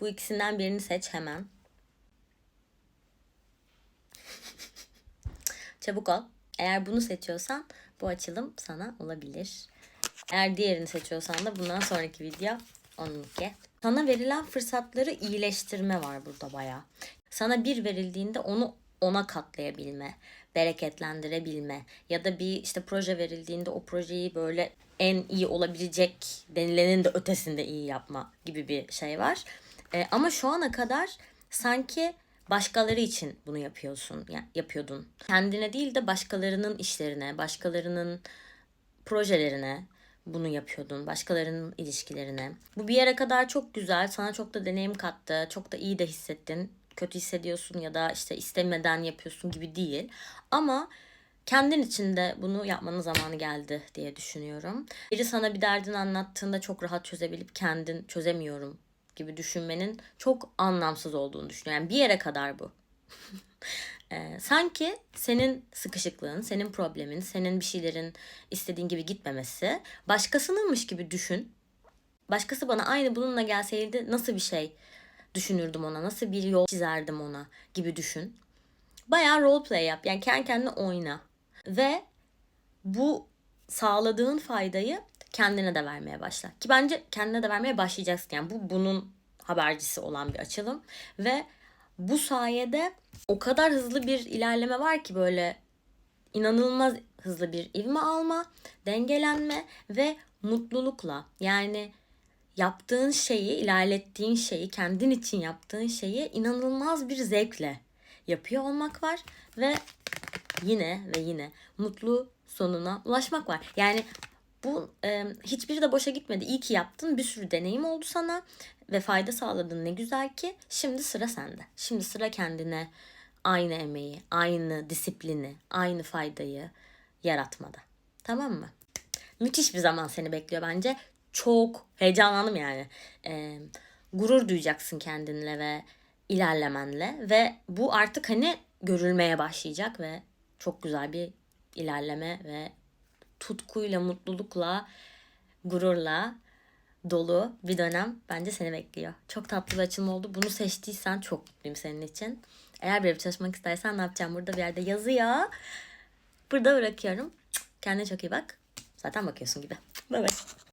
Bu ikisinden birini seç hemen. Çabuk ol. Eğer bunu seçiyorsan bu açılım sana olabilir. Eğer diğerini seçiyorsan da bundan sonraki video onunki. Sana verilen fırsatları iyileştirme var burada bayağı. Sana bir verildiğinde onu ona katlayabilme, bereketlendirebilme ya da bir işte proje verildiğinde o projeyi böyle en iyi olabilecek denilenin de ötesinde iyi yapma gibi bir şey var. Ee, ama şu ana kadar sanki başkaları için bunu yapıyorsun, yani yapıyordun. Kendine değil de başkalarının işlerine, başkalarının projelerine bunu yapıyordun. Başkalarının ilişkilerine. Bu bir yere kadar çok güzel. Sana çok da deneyim kattı. Çok da iyi de hissettin. Kötü hissediyorsun ya da işte istemeden yapıyorsun gibi değil. Ama kendin için de bunu yapmanın zamanı geldi diye düşünüyorum. Biri sana bir derdini anlattığında çok rahat çözebilip kendin çözemiyorum gibi düşünmenin çok anlamsız olduğunu düşünüyorum. Yani bir yere kadar bu. Ee, sanki senin sıkışıklığın, senin problemin, senin bir şeylerin istediğin gibi gitmemesi başkasınınmış gibi düşün. Başkası bana aynı bununla gelseydi nasıl bir şey düşünürdüm ona, nasıl bir yol çizerdim ona gibi düşün. Bayağı role play yap. Yani kendi kendine oyna. Ve bu sağladığın faydayı kendine de vermeye başla. Ki bence kendine de vermeye başlayacaksın. Yani bu bunun habercisi olan bir açılım. Ve bu sayede o kadar hızlı bir ilerleme var ki böyle inanılmaz hızlı bir ivme alma, dengelenme ve mutlulukla yani yaptığın şeyi, ilerlettiğin şeyi, kendin için yaptığın şeyi inanılmaz bir zevkle yapıyor olmak var ve yine ve yine mutlu sonuna ulaşmak var. Yani bu e, hiçbiri de boşa gitmedi. İyi ki yaptın. Bir sürü deneyim oldu sana ve fayda sağladın. Ne güzel ki. Şimdi sıra sende. Şimdi sıra kendine aynı emeği, aynı disiplini, aynı faydayı yaratmada. Tamam mı? Müthiş bir zaman seni bekliyor bence. Çok heyecanlandım yani. E, gurur duyacaksın kendinle ve ilerlemenle ve bu artık hani görülmeye başlayacak ve çok güzel bir ilerleme ve tutkuyla, mutlulukla, gururla dolu bir dönem bence seni bekliyor. Çok tatlı bir açılım oldu. Bunu seçtiysen çok mutluyum senin için. Eğer böyle çalışmak istersen ne yapacağım burada bir yerde yazıyor. Burada bırakıyorum. Kendine çok iyi bak. Zaten bakıyorsun gibi. Bye bye.